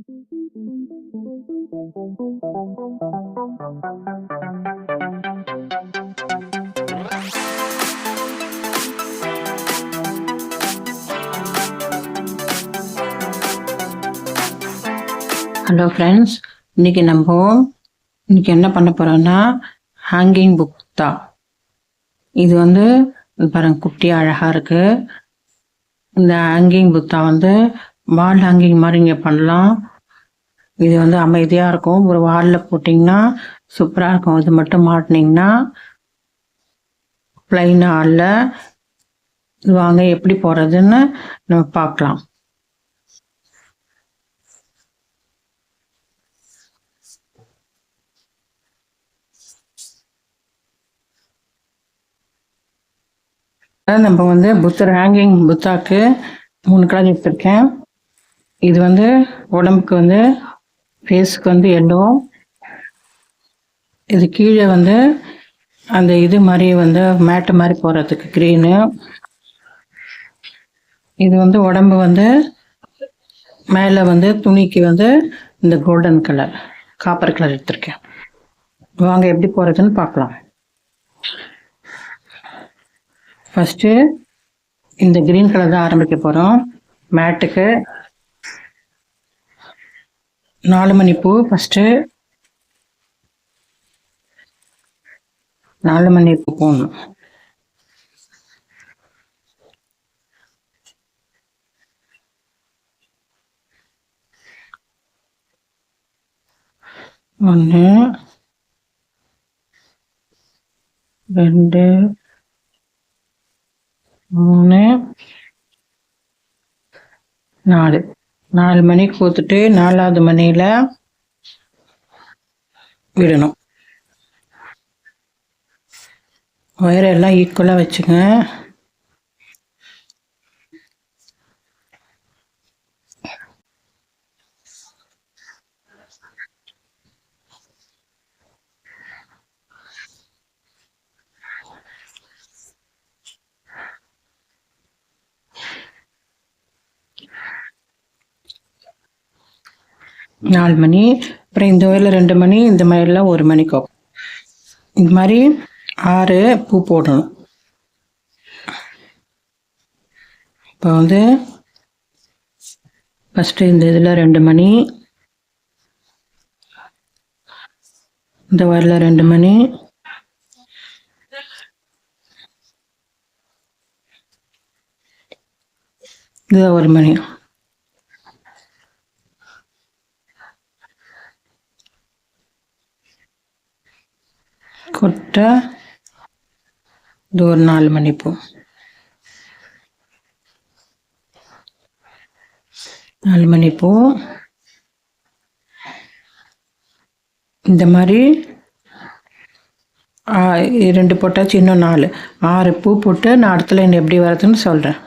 Hello friends இன்னைக்கு நம்ம இன்னைக்கு என்ன பண்ண போகிறோன்னா ஹேங்கிங் புக் தான் இது வந்து பாருங்க குட்டி அழகா இருக்கு. இந்த ஹேங்கிங் புத்தா வந்து வால் ஹேங்கிங் மாதிரி இங்கே பண்ணலாம். இது வந்து அமைதியாக இருக்கும். ஒரு வாலில் போட்டிங்கன்னா சூப்பராக இருக்கும். இது மட்டும் மாட்டினீங்கன்னா பிளைன் ஆளில் இது வாங்க எப்படி போடுறதுன்னு நம்ம பார்க்கலாம். நம்ம வந்து புத்தர் ஹேங்கிங் புத்தாக்கு மூணு கலர் எடுத்திருக்கேன். இது வந்து உடம்புக்கு வந்து ஃபேஸுக்கு வந்து எல்லோ இது கீழே வந்து அந்த இது மாதிரி வந்து மேட்டு மாதிரி போடுறதுக்கு க்ரீனு இது வந்து உடம்பு வந்து மேலே வந்து துணிக்கு வந்து இந்த கோல்டன் கலர் காப்பர் கலர் எடுத்திருக்கேன். வாங்க எப்படி போகிறதுன்னு பார்க்கலாம். ஃபஸ்ட்டு இந்த க்ரீன் கலர் தான் ஆரம்பிக்க போகிறோம் மேட்டுக்கு நாலு மணி பூ ஃபஸ்ட்டு நாலு மணி பூ போடணும். ஒன்று ரெண்டு மூணு நாலு. நாலு மணிக்கு கொடுத்துட்டு நாலாவது மணியில் விடணும். ஒயரெல்லாம் ஈக்குவலாக வச்சுங்க. நாலு மணி அப்புறம் இந்த வயலில் ரெண்டு மணி இந்த மாதிரிலாம் ஒரு மணிக்கு இந்த மாதிரி ஆறு பூ போடணும். இப்போ வந்து ஃபஸ்ட்டு இந்த இதில் ரெண்டு மணி இந்த வயலில் ரெண்டு மணி. இது ஒரு மணி. இது ஒரு நாலு மணி பூ. நாலு மணி பூ. இந்த மாதிரி ஆ, ரெண்டு போட்டாச்சு இன்னும் நாலு. ஆறு பூ போட்டு நான் அடுத்த லைன் எப்படி வரதுன்னு சொல்கிறேன்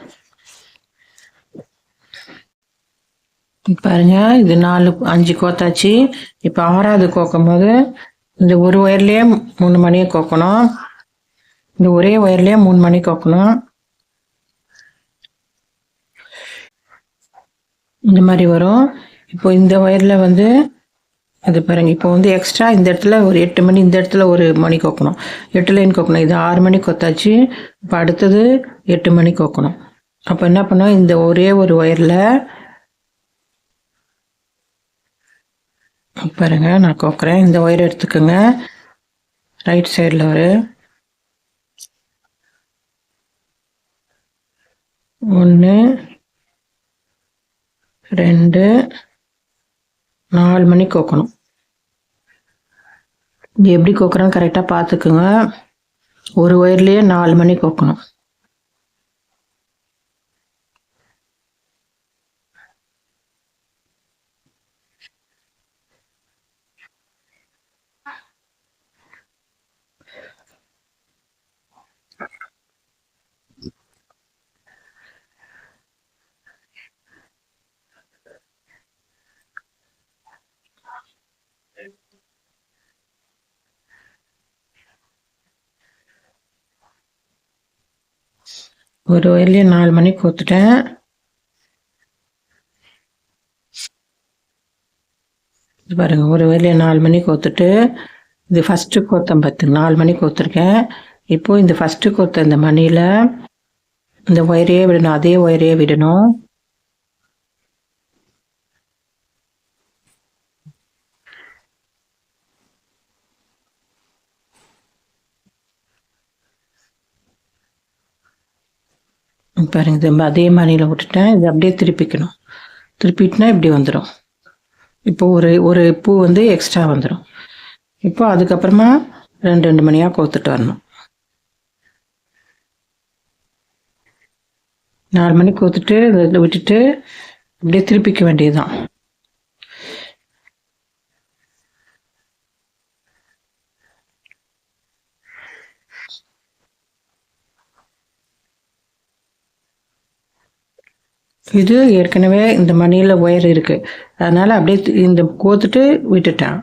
பாருங்க இது நாலு அஞ்சு கோத்தாச்சு. இப்போ ஆறாவது கோக்கும் போது இந்த ஒரு ஒயர்லேயே மூணு மணியை கோக்கணும். இந்த ஒரே ஒயர்லேயே மூணு மணி கோக்கணும். இந்த மாதிரி வரும். இப்போ இந்த ஒயரில் வந்து அது பாருங்க இப்போ வந்து எக்ஸ்ட்ரா இந்த இடத்துல ஒரு எட்டு மணி இந்த இடத்துல ஒரு மணி கோக்கணும். எட்டு லைன் கோக்கணும். இது ஆறு மணி கொத்தாச்சு. இப்போ அடுத்தது எட்டு மணி கோக்கணும். அப்போ என்ன பண்ணோம்? இந்த ஒரே ஒரு ஒயரில் பாருங்க நான் கோக்குறேன். இந்த ஒயர் எடுத்துக்கோங்க. ரைட் சைடில் ஒரு ஒன்று ரெண்டு நாலு மணி கோக்கணும். இது எப்படி கோக்குறோம் கரெக்டாக பார்த்துக்குங்க. ஒரு ஒயர்லேயே நாலு மணி கோக்கணும். ஒரு ஒயர்லேயே நாலு மணிக்கு கோத்துட்டேன் பாருங்கள் ஒரு வேலையை நாலு மணிக்கு கோத்துட்டு இது ஃபஸ்ட்டு கோத்தம் பத்து நாலு மணிக்கு கோத்துருக்கேன் இப்போது இந்த ஃபஸ்ட்டு கோத்த இந்த மணியில் இந்த ஒயரையே விடணும் அதே ஒயரையே விடணும். பாருங்க இது அதே மாதிரியில் விட்டுட்டேன். இது அப்படியே திருப்பிக்கணும். திருப்பிட்டுனா இப்படி வந்துடும் இப்போ ஒரு ஒரு பூ வந்து எக்ஸ்ட்ரா வந்துடும் இப்போ அதுக்கப்புறமா ரெண்டு ரெண்டு மணியாக கோத்துட்டு வரணும். நாலு மணிக்கு கோத்துட்டு விட்டுட்டு அப்படியே திருப்பிக்க வேண்டியதுதான். இது ஏற்கனவே இந்த மணியில் ஒயர் இருக்கு. அதனால அப்படியே இந்த கோத்துட்டு விட்டுட்டேன்.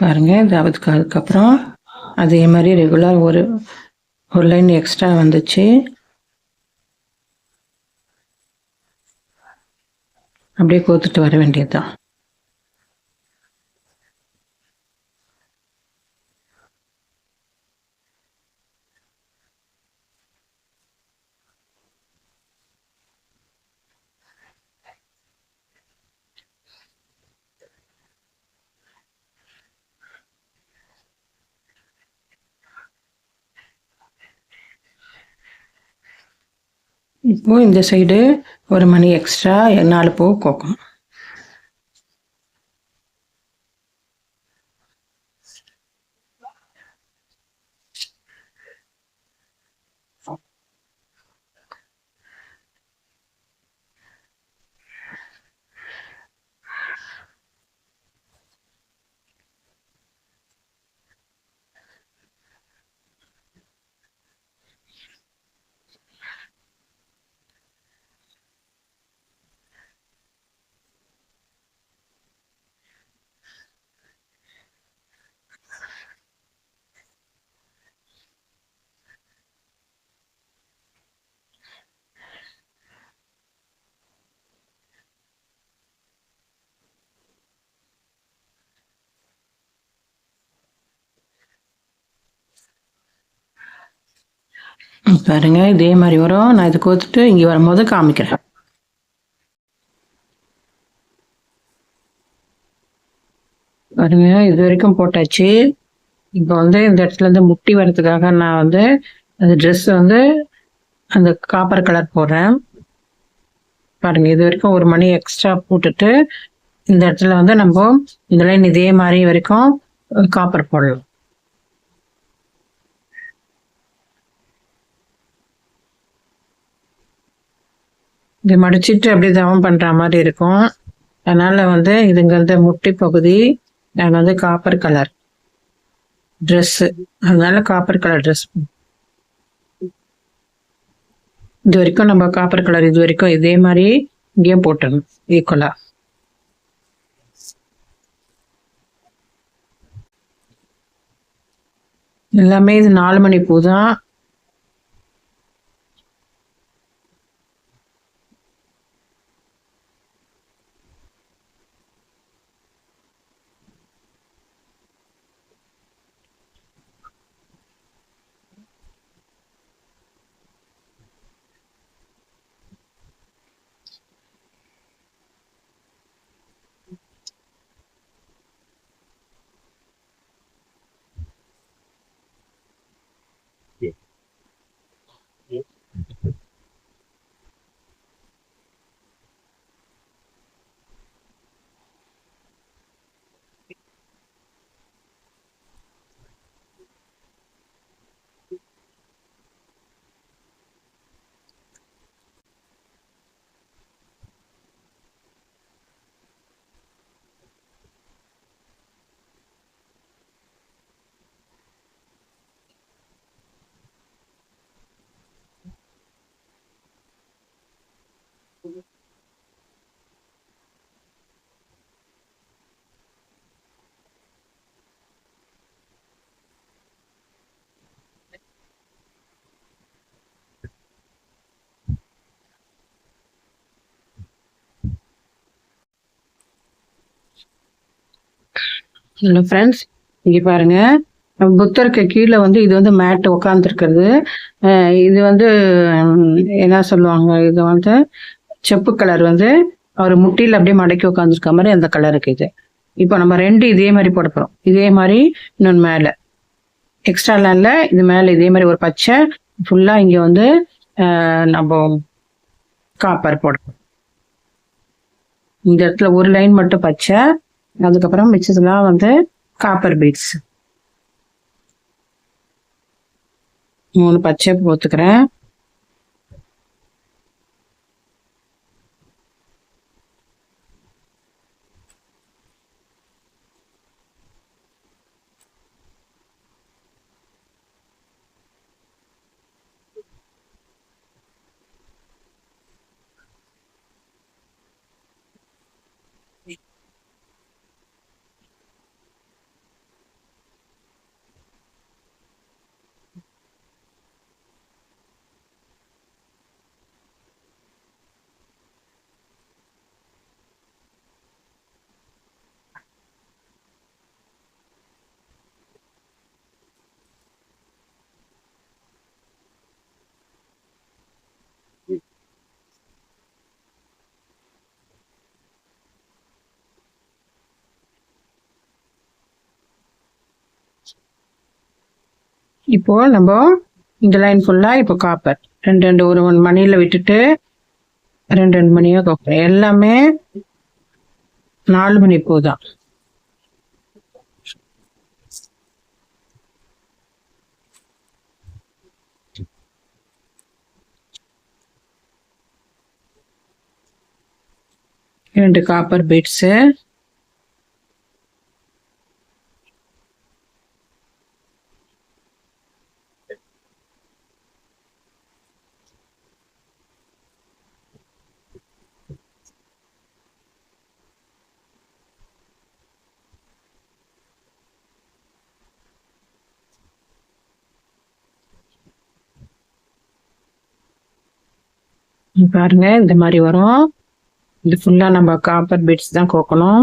பாருங்க இது அதுக்கு அதுக்கப்புறம் அதே மாதிரி ரெகுலர் ஒரு ஒரு லைன் எக்ஸ்ட்ரா வந்துச்சு. அப்படியே கோத்துட்டு வர வேண்டியதுதான். இப்போ இந்த சைடு ஒரு மணி எக்ஸ்ட்ரா நாலு பூ கோக்கணும் பாருங்க இதே மாதிரி வரும். நான் இது கோத்துட்டு இங்கே வரும்போது காமிக்கிறேன். பாருங்க இது வரைக்கும் போட்டாச்சு. இப்போ வந்து இந்த இடத்துல இருந்து முட்டி வர்றதுக்காக நான் வந்து அந்த ட்ரெஸ் வந்து அந்த காப்பர் கலர் போடுறேன். பாருங்க இது வரைக்கும் ஒரு மணி எக்ஸ்ட்ரா போட்டுட்டு இந்த இடத்துல வந்து நம்ம இந்த லைன் இதே மாதிரி வரைக்கும் காப்பர் போடலாம். இது மடிச்சிட்டு அப்படியே தவம் பண்ணுற மாதிரி இருக்கும். அதனால் வந்து இதுங்கிறது முட்டி பகுதி நான் வந்து காப்பர் கலர் ட்ரெஸ்ஸு அதனால காப்பர் கலர் ட்ரெஸ் இது வரைக்கும் நம்ம காப்பர் கலர் இது வரைக்கும் இதே மாதிரி இங்கேயும் போட்டணும் ஈக்குவலாக எல்லாமே இது நாலு மணி பூ தான். ஹலோ ஃப்ரெண்ட்ஸ் இங்கே பாருங்க. புத்தருக்கு கீழே வந்து இது வந்து மேட் உட்காந்துருக்கிறது இது வந்து என்ன சொல்லுவாங்க இது வந்து செப்பு கலர் வந்து அவர் முட்டியில் அப்படியே மடக்கி உட்காந்துருக்க மாதிரி அந்த கலருக்கு இது. இப்போ நம்ம ரெண்டு இதே மாதிரி போட போகிறோம் இதே மாதிரி இன்னொன்று மேலே. எக்ஸ்ட்ரா லேண்டில் இது மேலே இதே மாதிரி ஒரு பச்சை ஃபுல்லாக இங்கே வந்து நம்ம காப்பர் போடுறோம் இந்த இடத்துல ஒரு லைன் மட்டும் பச்சை அதுக்கப்புறம் மிச்சதெல்லாம் வந்து காப்பர் பீட்ஸ் மூணு பச்சை போத்துக்கிறேன் இப்போ நம்ம இந்த லைன் ஃபுல்லாக இப்போ காப்பர் ரெண்டு ரெண்டு ஒரு ஒன் மணியில் விட்டுட்டு ரெண்டு ரெண்டு மணியாக காப்பர் எல்லாமே நாலு மணி பூ தான் ரெண்டு காப்பர் பீட்ஸு பாருங்க இந்த மாதிரி வரும். இது ஃபுல்லாக நம்ம காப்பர் பீட்ஸ் தான் கோக்கணும்.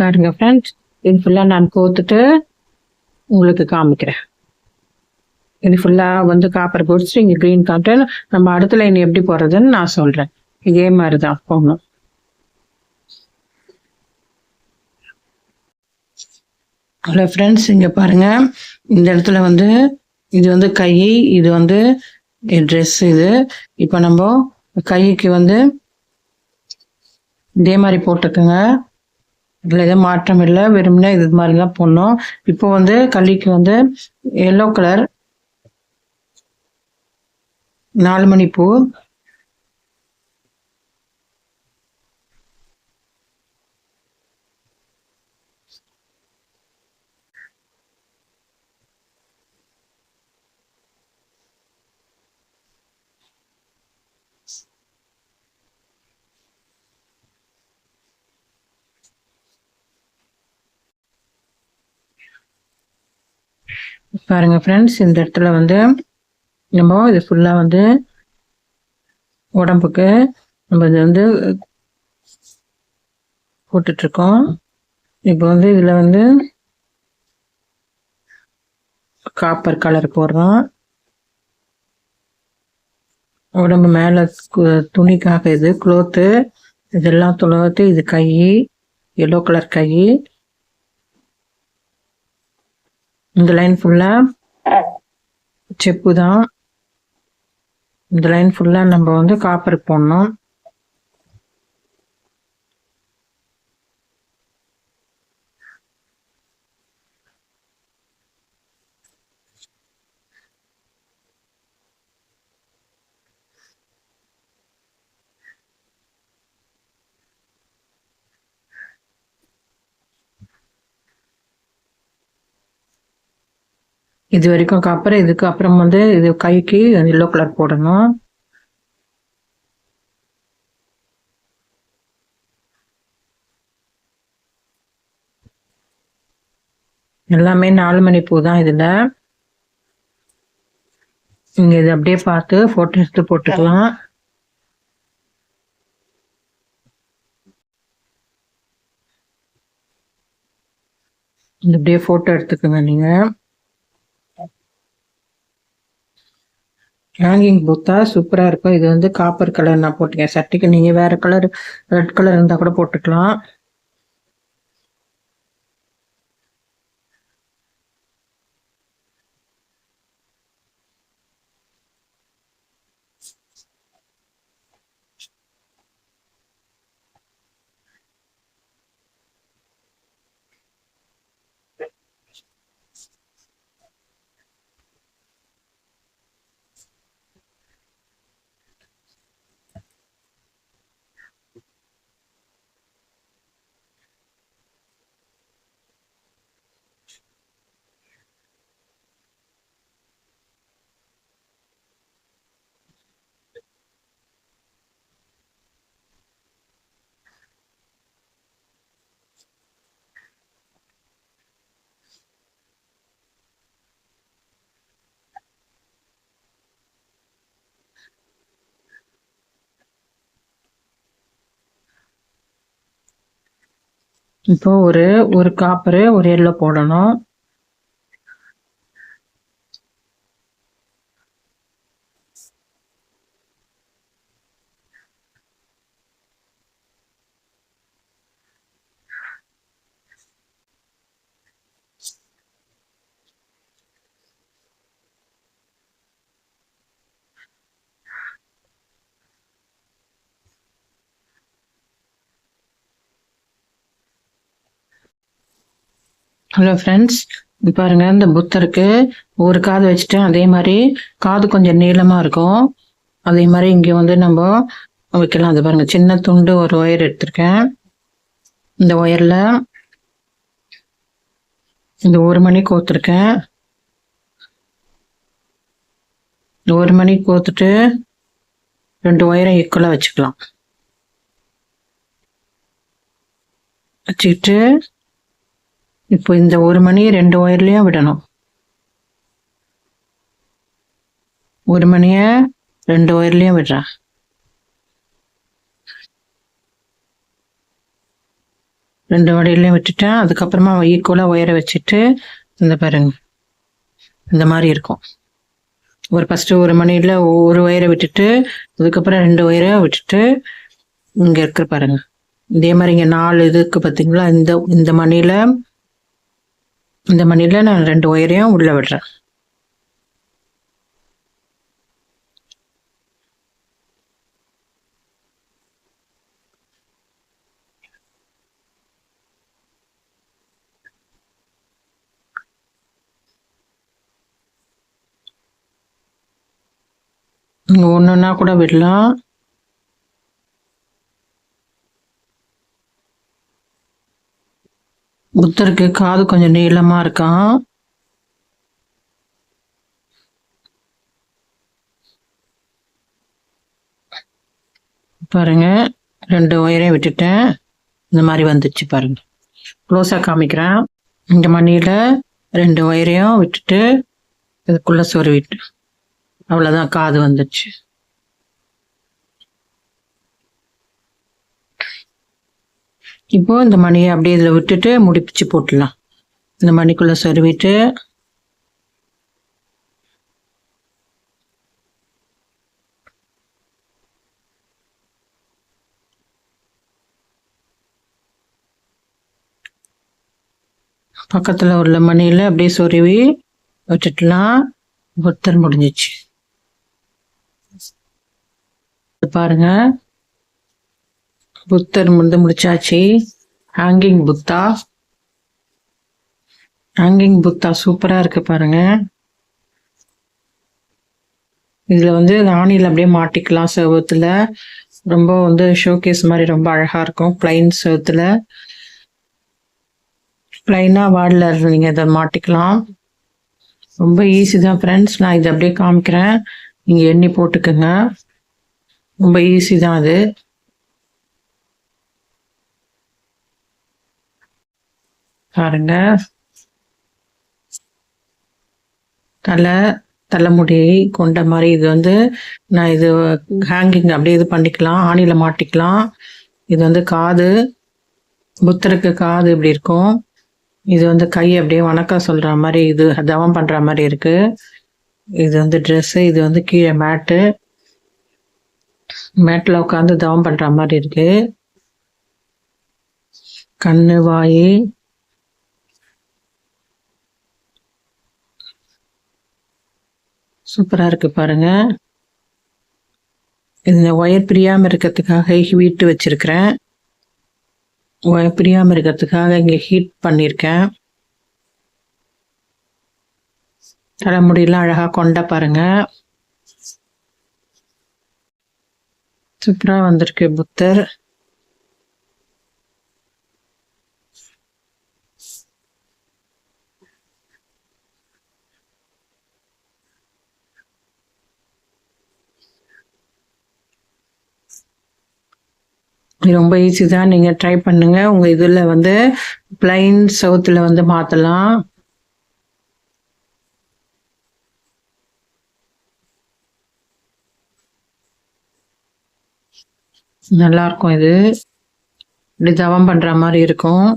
பாருங்க ஃப்ரெண்ட்ஸ் இது ஃபுல்லாக நான் கோத்துட்டு உங்களுக்கு காமிக்கிறேன். இது ஃபுல்லாக வந்து காப்பர் போட்டு இங்கே க்ரீன் காட்டு நம்ம அடுத்த லைன் எப்படி போடுறதுன்னு நான் சொல்கிறேன் இதே மாதிரி தான் போகணும். ஹலோ ஃப்ரெண்ட்ஸ் இங்கே பாருங்க. இந்த இடத்துல வந்து இது வந்து கை இது வந்து ட்ரெஸ் இது. இப்போ நம்ம கைக்கு வந்து இதே மாதிரி போட்டுக்கோங்க இதில் எதுவும் மாற்றம் இல்லை. வெறும்னா இது மாதிரி தான் போடணும். இப்போ வந்து களிக்கு வந்து எல்லோ கலர் நாலு மணி பூ பாருங்க ஃப்ரெண்ட்ஸ் இந்த இடத்துல வந்து நம்ம இது ஃபுல்லாக வந்து உடம்புக்கு நம்ம இது வந்து போட்டுட்ருக்கோம். இப்போ வந்து இதில் வந்து காப்பர் கலர் போடுறோம். உடம்பு மேலே துணிக்காக இது குளோத்து இதெல்லாம் துளத்து இது கை எல்லோ கலர் கை இந்த லைன் ஃபுல்லா செப்பு தான். இந்த லைன் ஃபுல்லா நம்ம வந்து காப்பர் போடணும். இது வரைக்கும் அப்புறம் இதுக்கு அப்புறம் வந்து இது கைக்கு எல்லோ கலர் போடணும். எல்லாமே நாலு மணி பூ தான் இதில். நீங்கள் இது அப்படியே பார்த்து ஃபோட்டோ எடுத்து போட்டுக்கலாம். இது அப்படியே ஃபோட்டோ எடுத்துக்கோங்க நீங்கள் ஹேங்கிங் புத்தா சூப்பராக இருக்கும். இது வந்து காப்பர் கலர் நான் போட்டுக்கேன். சட்டைக்கு நீங்கள் வேறு கலர் ரெட் கலர் இருந்தால் கூட போட்டுக்கலாம். இப்போ ஒரு ஒரு காப்பரு ஒரு எல்லோ போடணும். ஹலோ ஃப்ரெண்ட்ஸ் இது பாருங்க இந்த புத்தருக்கு ஒரு காது வச்சுட்டேன். அதே மாதிரி காது கொஞ்சம் நீளமாக இருக்கும். அதே மாதிரி இங்கே வந்து நம்ம வைக்கலாம். அது பாருங்க சின்ன துண்டு ஒரு ஒயர் எடுத்திருக்கேன். இந்த ஒயரில் இந்த ஒரு மணி கோத்துருக்கேன். இந்த ஒரு மணி கோத்துட்டு ரெண்டு ஒயரை ஈக்குவலாக வச்சுக்கலாம். வச்சுக்கிட்டு இப்போ இந்த ஒரு மணியை ரெண்டு ஒயர்லேயும் விடணும். ஒரு மணியை ரெண்டு ஒயர்லேயும் விடுறேன் ரெண்டு வடையிலையும் விட்டுட்டேன் அதுக்கப்புறமா ஈக்குவலாக ஒயரை வச்சுட்டு இந்த பாருங்க இந்த மாதிரி இருக்கும். ஒரு ஃபஸ்ட்டு ஒரு மணியில் ஒரு ஒயரை விட்டுட்டு அதுக்கப்புறம் ரெண்டு ஒயரை விட்டுட்டு இங்கே இருக்கிற பாருங்க. இதே மாதிரி இங்கே நாலு இதுக்கு பார்த்தீங்களா இந்த இந்த மணியில் இந்த மணியில் நான் ரெண்டு ஒயரையும் உள்ளே விடுறேன். ஒன்றுன்னா கூட விடலாம். புத்தருக்கு காது கொஞ்சம் நீளமா இருக்கான். பாருங்க ரெண்டு ஒயரையும் விட்டுட்டேன். இந்த மாதிரி வந்துச்சு பாருங்க. க்ளோஸாக காமிக்கிறேன். இந்த மணியில் ரெண்டு ஒயரையும் விட்டுட்டு இதுக்குள்ளே சொருவிட்டு அவ்வளோதான் காது வந்துச்சு. இப்போ இந்த மணியை அப்படியே இதில் விட்டுட்டு முடிப்பிச்சு போட்டுடலாம். இந்த மணிக்குள்ளே சொருவிட்டு பக்கத்தில் உள்ள மணியில் அப்படியே சொருவி வச்சுட்டுலாம் ஒருத்தர் முடிஞ்சிச்சு. பாருங்க. புத்தர் வந்து முடிச்சாச்சு. ஹேங்கிங் புத்தா ஹேங்கிங் புத்தா சூப்பராக இருக்கு பாருங்க. இதில் வந்து ஆணியில் அப்படியே மாட்டிக்கலாம் செவத்தில். ரொம்ப வந்து ஷோகேஸ் மாதிரி ரொம்ப அழகாக இருக்கும். பிளைன் செவத்தில். பிளைனாக வார்டில் நீங்கள் இதை மாட்டிக்கலாம். ரொம்ப ஈஸி தான் ஃப்ரெண்ட்ஸ் நான் இதை அப்படியே காமிக்கிறேன். நீங்கள் எண்ணி போட்டுக்கோங்க. ரொம்ப ஈஸி தான் அது. பாருங்க. தலை தலைமுடி கொண்ட மாதிரி இது வந்து நான் இது ஹேங்கிங் அப்படியே இது பண்ணிக்கலாம் ஆணியில் மாட்டிக்கலாம். இது வந்து காது புத்தருக்கு காது இப்படி இருக்கும். இது வந்து கை அப்படியே வணக்கம் சொல்கிற மாதிரி இது தவம் பண்ணுற மாதிரி இருக்குது இது வந்து ட்ரெஸ்ஸு இது வந்து கீழே மேட்டு. மேட்டில் உட்காந்து தவம் பண்ணுற மாதிரி இருக்குது கண்ணு வாய் சூப்பராக இருக்குது பாருங்க. இந்த ஒயர் பிரியாமல் இருக்கிறதுக்காக ஹீட்டு வச்சுருக்கிறேன். ஒயர் பிரியாமல் இருக்கிறதுக்காக இங்கே ஹீட் பண்ணியிருக்கேன் தலைமுடியெல்லாம் அழகாக கொண்ட பாருங்க. சூப்பராக வந்திருக்கு புத்தர். ரொம்ப ஈஸி தான். நீங்கள் ட்ரை பண்ணுங்கள் உங்கள் இதில் வந்து பிளைன் சவுத்தில் வந்து மாற்றலாம் நல்லாயிருக்கும் இது. இப்படி தவம் பண்ணுற மாதிரி இருக்கும்.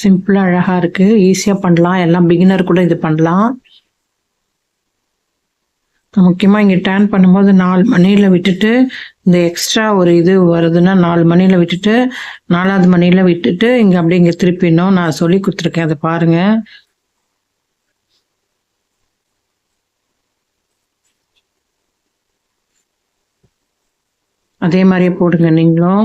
சிம்பிளாக அழகாக இருக்குது ஈஸியாக பண்ணலாம். எல்லாம் பிகினர் கூட இது பண்ணலாம். முக்கியமாக இங்கே டேன் பண்ணும்போது நாலு மணியில் விட்டுட்டு இந்த எக்ஸ்ட்ரா ஒரு இது வருதுன்னா நாலு மணியில் விட்டுட்டு நாலாவது மணியில் விட்டுட்டு இங்கே அப்படியே இங்கே திருப்பிடணும் நான் சொல்லி கொடுத்துருக்கேன். அதை பாருங்கள் அதே மாதிரியே போடுங்க நீங்களும்.